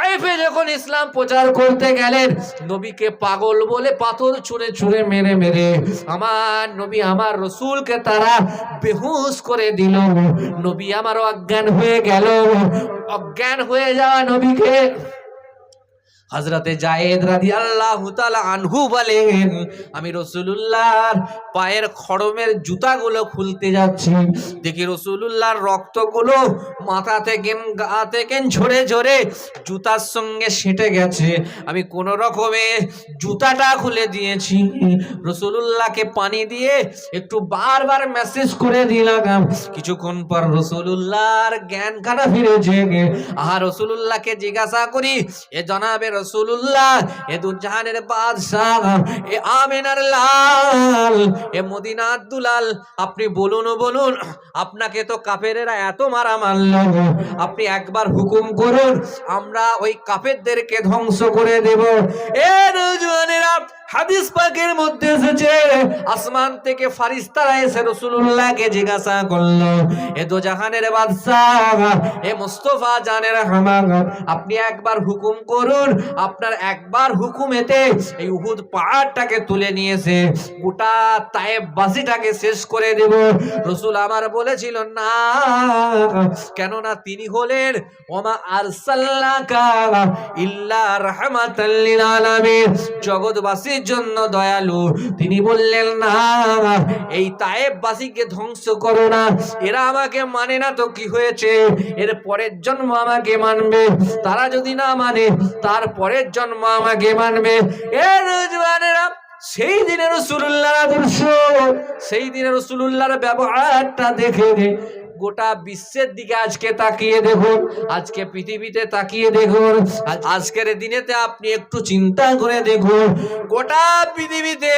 তাইফে যখন ইসলাম প্রচার করতে গেলেন, নবীকে পাগল বলে পাথর ছুঁড়ে ছুঁড়ে মেরে মেরে আমার নবী, আমার রসুলকে তারা বেহুশ করে দিল। নবী আমার অজ্ঞান হয়ে গেল। অজ্ঞান হয়ে যাওয়া নবীকে হজরতে জায়েদ রাদি আল্লাহ আনহু বলেন, আমি রসুলুল্লাহর পায়ের খড়মের জুতাগুলো খুলতে যাচ্ছি। দেখি রসুলুল্লাহর রক্তগুলো মাথা থেকে, গা থেকে ঝরে ঝরে জুতার সঙ্গে সেটে গেছে। আমি কোন রকমে জুতাটা খুলে দিয়েছি। রসুলুল্লাহকে পানি দিয়ে একটু বারবার মেসেজ করে দিলাম। কিছুক্ষণ পর রসুলুল্লাহর জ্ঞান খানা ফিরেছে আহা, রসুলুল্লাহকে জিজ্ঞাসা করি, এ জনাবে রসুলুল্লাহ এ দুজাহানের বাদশাহ, এ আমিনার লাল, এ মদিনার দুলাল, আপনি বলুন বলুন, আপনাকে তো কাফেরেরা এত মারা মারল। আপনি একবার হুকুম করুন, আমরা ওই কাপেরদেরকে ধ্বংস করে দেব। এ নৌজওয়ানেরা হাদিস পাকের মধ্যে এসেছে, আসমান থেকে ফারিস্তারা এসে রসুল্লাহকে জিজ্ঞাসা করল, এ দো জাহানের বাদশাহ, এ মুস্তফা জানের হামাগ আপনি একবার হুকুম করুন, আপনার একবার হুকুমেতে এই উহুদ পাহাড়টাকে তুলে নিয়েছে, গোটা তায়েব বাসিটাকে শেষ করে দেব। রসুল আমার বলেছিল, না, কেননা তিনি হলেন, ওমা আর আরসাল্লাকা ইল্লা রাহমাতাল লিল আলামিন। জগৎবাসীর জন্য দয়ালু। তিনি বললেন, না এই তায়েববাসীকে ধ্বংস করো না। এরা আমাকে মানে না তো কি হয়েছে? এর পরের জন্ম আমাকে মানবে। তারা যদি না মানে তার পরের জন্ম আমাকে মানবে। এর জওয়ানেরা সেই দিনের রসুল্লাহর আদর্শ, সেই দিনের রসুল্লাহর ব্যবহারটা দেখে গোটা বিশ্বের দিকে আজকে তাকিয়ে দেখুন, আজকে পৃথিবীতে তাকিয়ে দেখুন আজকের দিনেতে আপনি একটু চিন্তা করে দেখুন, গোটা পৃথিবীতে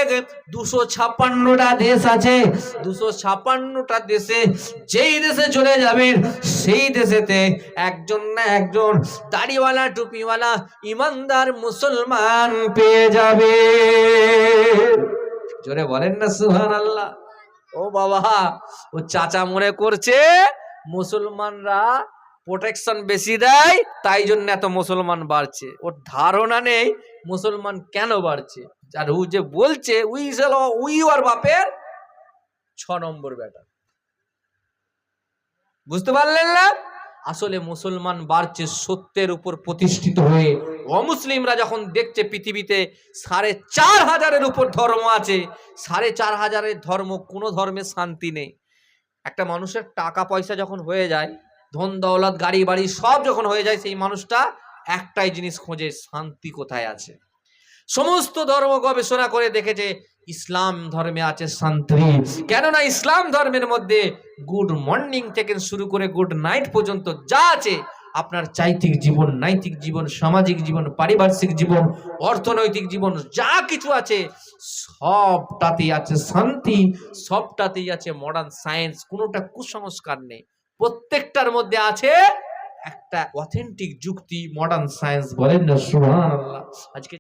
দুশো ছাপ্পান্নটা দেশ আছে, দুশো ছাপ্পান্নটা দেশে যেই দেশে চলে যাবেন, সেই দেশেতে একজন না একজন দাড়িওয়ালা, টুপিওয়ালা, ইমানদার মুসলমান পেয়ে যাবে। জোরে বলেন না সুহান আল্লাহ ও বাবা, ও চাচা মনে করছে মুসলমানরা প্রোটেকশন বেশি দেয়, তাই জন্য এত মুসলমান বাড়ছে। ওর ধারণা নেই মুসলমান কেন বাড়ছে। আর ও যে বলছে উই উই ওর বাপের ছ নম্বর ব্যাটা। বুঝতে পারলেন না? আসলে মুসলমান বাড়ছে সত্যের উপর প্রতিষ্ঠিত হয়ে অমুসলিমরা যখন দেখছে পৃথিবীতে সাড়ে চার হাজারের উপর ধর্ম আছে, সাড়ে চার হাজারের ধর্ম কোনো ধর্মে শান্তি নেই। একটা মানুষের টাকা পয়সা যখন হয়ে যায়, ধন, দৌলত, গাড়ি, বাড়ি সব যখন হয়ে যায়, সেই মানুষটা একটাই জিনিস খোঁজে, শান্তি কোথায় আছে? সমস্ত ধর্ম গবেষণা করে দেখেছে, ইসলাম ধর্মে আছে শান্তি। কেননা ইসলাম ধর্মের মধ্যে গুড মর্নিং থেকে শুরু করে গুড নাইট পর্যন্ত যা আছে আপনার চাইতিক জীবন, নৈতিক জীবন, সামাজিক জীবন, পারিপার্শ্বিক জীবন, অর্থনৈতিক জীবন, যা কিছু আছে, সবটাতেই আছে শান্তি, সবটাতেই আছে মডার্ন সায়েন্স কোনোটা কুসংস্কার নেই। প্রত্যেকটার মধ্যে আছে একটা অথেন্টিক যুক্তি মডার্ন সায়েন্স বলেন না, সুবহানাল্লাহ। আজকে